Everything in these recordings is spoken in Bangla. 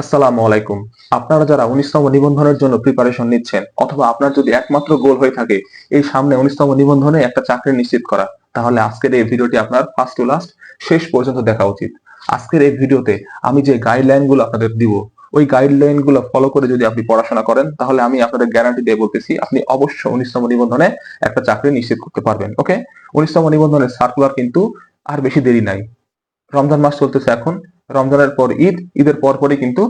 আসসালামু আলাইকুম। আপনারা যারা উনিশতম নিবন্ধনের জন্য প্রিপারেশন নিচ্ছেন, অথবা আপনার যদি একমাত্র গোল হয়ে থাকে, এই সামনে উনিশতম নিবন্ধনে একটা চাকরি নিশ্চিত করা, তাহলে আজকের এই ভিডিওটি আপনার ফার্স্ট টু লাস্ট শেষ পর্যন্ত দেখা উচিত। আজকের এই ভিডিওতে আমি যে গাইডলাইনগুলো আপনাদের দিব, ওই গাইডলাইনগুলো ফলো করে যদি আপনি পড়াশোনা করেন, তাহলে আমি আপনাদের গ্যারান্টি দিয়ে বলতেছি, আপনি অবশ্যই উনিশতম নিবন্ধনে একটা চাকরি নিশ্চিত করতে পারবেন ওকে উনিশতম নিবন্ধনের সার্কুলার কিন্তু আর বেশি দেরি নাই। রমজান মাস চলতেছে এখন রমজানের পর ঈদ, ঈদের পর পরই কিন্তু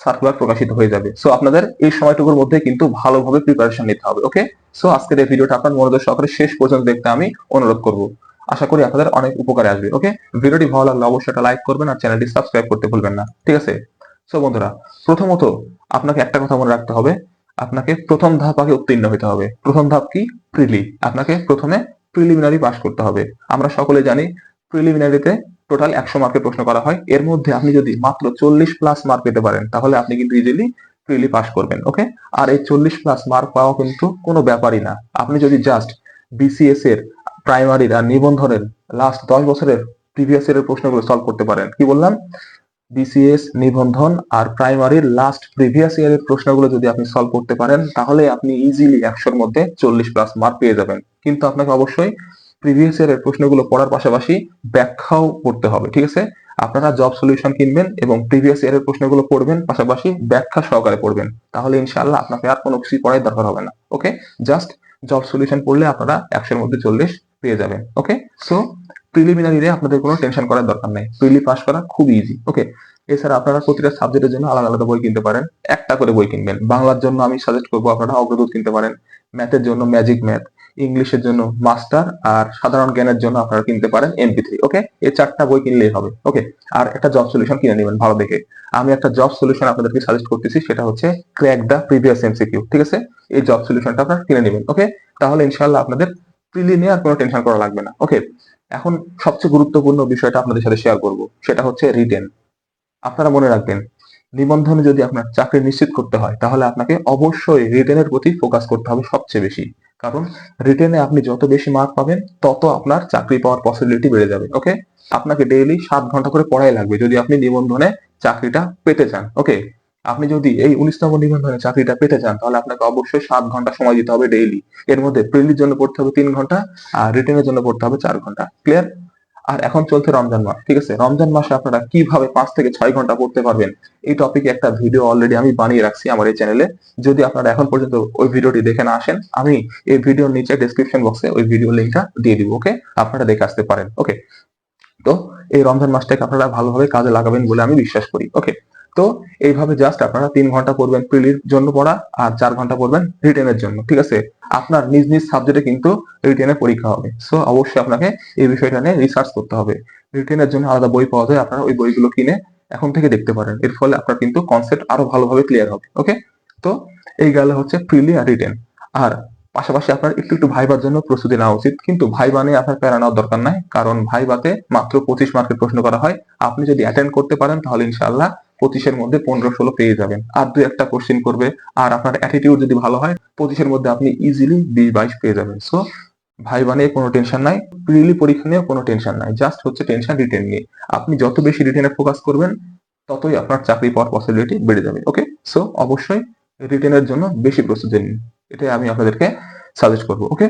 সার্কুলার প্রকাশিত হয়ে যাবে। সো আপনাদের এই সময়টুকুর মধ্যে কিন্তু ভালোভাবে প্রিপারেশন নিতে হবে ওকে সো আজকের এই ভিডিওটা আপনার মনোযোগ সহকারে শেষ পর্যন্ত দেখতে আমি অনুরোধ করব। আশা করি আপনাদের অনেক উপকারে আসবে ওকে ভিডিওটি ভালো লাগলে অবশ্যই একটা লাইক করবেন আর চ্যানেলটি সাবস্ক্রাইব করতে ভুলবেন না, ঠিক আছে? সো বন্ধুরা, প্রথমত আপনাকে একটা কথা মনে রাখতে হবে। আপনাকে প্রথম ধাপ আগে উত্তীর্ণ হতে হবে। প্রথম ধাপ কি? প্রিলি আপনাকে প্রথমে প্রিলিমিনারি পাস করতে হবে। আমরা সকলে জানি প্রিলিমিনারিতে টোটাল একশো মার্কের প্রশ্ন করা হয়। এর মধ্যে আপনি যদি মাত্র চল্লিশ প্লাস মার্ক পেতে পারেন, তাহলে আপনি কিন্তু ইজিলি প্রিলি পাস করবেন ওকে আর এই চল্লিশ প্লাস মার্ক পাওয়া কিন্তু কোনো ব্যাপারই না। আপনি যদি জাস্ট বিসিএস এর প্রাইমারির আর নিবন্ধনের লাস্ট দশ বছরের প্রিভিয়াস ইয়ারের প্রশ্নগুলো সলভ করতে পারেন। কি বললাম? বিসিএস নিবন্ধন আর প্রাইমারির লাস্ট প্রিভিয়াস ইয়ারের প্রশ্নগুলো যদি আপনি সলভ করতে পারেন, তাহলে আপনি ইজিলি একশোর মধ্যে চল্লিশ প্লাস মার্ক পেয়ে যাবেন। কিন্তু আপনাকে অবশ্যই প্রিভিয়াস ইয়ারের প্রশ্নগুলো পড়ার পাশাপাশি ব্যাখ্যাও করতে হবে, ঠিক আছে? আপনারা জব সলিউশন কিনবেন এবং প্রিভিয়াস ইয়ারের প্রশ্নগুলো পড়বেন, পাশাপাশি ব্যাখ্যা সহকারে পড়বেন। তাহলে ইনশাআল্লাহ আপনাকে আর কোনো কিছু পড়ার দরকার হবে না ওকে জাস্ট জব সলিউশন পড়লে আপনারা একশোর মধ্যে চল্লিশ পেয়ে যাবেন ওকে সো প্রিলিমিনারিতে আপনাদের কোনো টেনশন করার দরকার নেই। প্রিলি পাস করা খুব ইজি ওকে এছাড়া আপনারা প্রতিটা সাবজেক্টের জন্য আলাদা আলাদা বই কিনতে পারেন। একটা করে বই কিনবেন। বাংলার জন্য আমি সাজেস্ট করব আপনারা অগ্রদূত কিনতে পারেন। ম্যাথের জন্য ম্যাজিক ম্যাথ ইংলিশের জন্য মাস্টার আর সাধারণ জ্ঞানের জন্য আপনারা কিনতে পারেন এমপি থ্রি ওকে এই চারটা বই কিনলেই হবে ওকে আর একটা জব সলিউশন কিনে নেবেন ভালো দেখে। আমি একটা জব সলিউশন আপনাদেরকে সাজেস্ট করতেছি, সেটা হচ্ছে ক্র্যাক দা প্রিভিয়াস এমসিকিউ ঠিক আছে? এই জব সলিউশনটা আপনারা কিনে নেবেন ওকে তাহলে ইনশাল্লাহ আপনাদের প্রিলি নিয়ে আর কোনো টেনশন করা লাগবে না ওকে এখন সবচেয়ে গুরুত্বপূর্ণ বিষয়টা আপনাদের সাথে শেয়ার করব, সেটা হচ্ছে রিটেন আপনারা মনে রাখবেন, নিবন্ধনে যদি আপনার চাকরি নিশ্চিত করতে হয়, তাহলে আপনাকে অবশ্যই রিটেনের প্রতি ফোকাস করতে হবে সবচেয়ে বেশি। কারণ রিটেনে আপনি যত বেশি মার্ক পাবেন, তত আপনার চাকরি পাওয়ার পসিবিলিটি বেড়ে যাবে ওকে আপনাকে ডেইলি সাত ঘণ্টা করে পড়াই লাগবে যদি আপনি নিবন্ধনে চাকরিটা পেতে চান ওকে আপনি যদি এই উনিশতম নিবন্ধনে চাকরিটা পেতে চান, তাহলে আপনাকে অবশ্যই সাত ঘণ্টা সময় দিতে হবে ডেইলি এর মধ্যে প্রিলির জন্য পড়তে হবে তিন ঘণ্টা, আর রিটেনের জন্য পড়তে হবে চার ঘণ্টা। ক্লিয়ার আর এখন চলছে রমজান মাস, ঠিক আছে? রমজান মাসে আপনারা কীভাবে পাঁচ থেকে ছয় ঘণ্টা পড়তে পারবেন? এই টপিকে একটা ভিডিও অলরেডি আমি বানিয়ে রাখছি আমার এই চ্যানেলে যদি আপনারা এখন পর্যন্ত ওই ভিডিওটি দেখে না আসেন, আমি এই ভিডিওর নিচে ডিসক্রিপশন বক্সে ওই ভিডিও লিঙ্কটা দিয়ে দিব ওকে আপনারা দেখে আসতে পারেন ওকে তো এই রমজান মাসটাকে আপনারা ভালোভাবে কাজে লাগাবেন বলে আমি বিশ্বাস করি ওকে তো এইভাবে জাস্ট আপনারা তিন ঘণ্টা পড়বেন প্রিলির জন্য পড়া আর চার ঘণ্টা পড়বেন রিটেনের জন্য, ঠিক আছে? আপনার নিজ নিজ সাবজেক্টে কিন্তু রিটেনের পরীক্ষা হবে। সো অবশ্যই আপনাকে এই বিষয়টা নিয়ে রিসার্চ করতে হবে। রিটেনের জন্য আলাদা বই পাওয়া যায়, আপনারা ওই বইগুলো কিনে এখন থেকে দেখতে পারেন। এর ফলে আপনার কিন্তু কনসেপ্ট আরও ভালোভাবে ক্লিয়ার হবে ওকে তো এই গেলে হচ্ছে প্রিলি আর রিটেন আর পাশাপাশি আপনার একটু একটু ভাইবার জন্য প্রস্তুতি নেওয়া উচিত। কিন্তু ভাইবা নিয়ে আপনার প্যারা নেওয়ার দরকার নাই। কারণ ভাইবাতে মাত্র পঁচিশ মার্কের প্রশ্ন করা হয়। আপনি যদি অ্যাটেন্ড করতে পারেন, তাহলে ইনশাআল্লাহ পঁচিশের মধ্যে পনেরো ষোলো পেয়ে যাবেন। আর দু একটা কোশ্চেন করবে, আর আপনার অ্যাটিটিউড যদি ভালো হয়, পঁচিশের মধ্যে আপনি ইজিলি বিশ বাইশ পেয়ে যাবেন। সো ভাই বানিয়ে কোনো টেনশন নাই প্রিলি পরীক্ষা নিয়ে কোনো টেনশন নাই জাস্ট হচ্ছে টেনশন রিটেন নিয়ে। আপনি যত বেশি রিটেনে ফোকাস করবেন, ততই আপনার চাকরি পাওয়ার পসিবিলিটি বেড়ে যাবে ওকে সো অবশ্যই রিটেনের জন্য বেশি প্রস্তুতি নিন। এটাই আমি আপনাদেরকে সাজেস্ট করব ওকে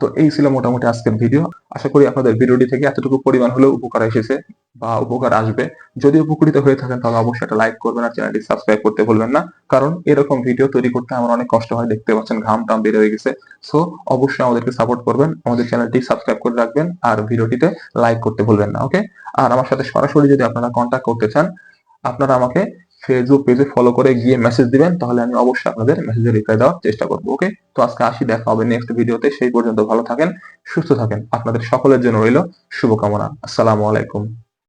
তো এই ছিল মোটামুটি আজকের ভিডিও আশা করি আপনাদের ভিডিওটি থেকে এতটুকু পরিমাণ হলেও উপকার এসেছে বা উপকার আসবে। যদি উপকৃত হয়ে থাকেন, তাহলে অবশ্যই একটা লাইক করবেন আর চ্যানেলটি সাবস্ক্রাইব করতে ভুলবেন না। কারণ এরকম ভিডিও তৈরি করতে আমার অনেক কষ্ট হয়, দেখতে পাচ্ছেন ঘাম টাম বের হয়ে গেছে। সো অবশ্যই আমাদেরকে সাপোর্ট করবেন, আমাদের চ্যানেলটি সাবস্ক্রাইব করে রাখবেন আর ভিডিওটিতে লাইক করতে ভুলবেন না ওকে আর আমার সাথে সরাসরি যদি আপনারা কন্ট্যাক্ট করতে চান, আপনারা আমাকে ফেসবুক পেজে ফলো করে গিয়ে মেসেজ দিবেন, তাহলে আমি অবশ্যই আপনাদের মেসেজে রিপ্লাই দেওয়ার চেষ্টা করব ওকে তো আজকে আসি, দেখা হবে নেক্সট ভিডিওতে সেই পর্যন্ত ভালো থাকেন, সুস্থ থাকেন। আপনাদের সকলের জন্য রইল শুভকামনা। আসসালামু আলাইকুম।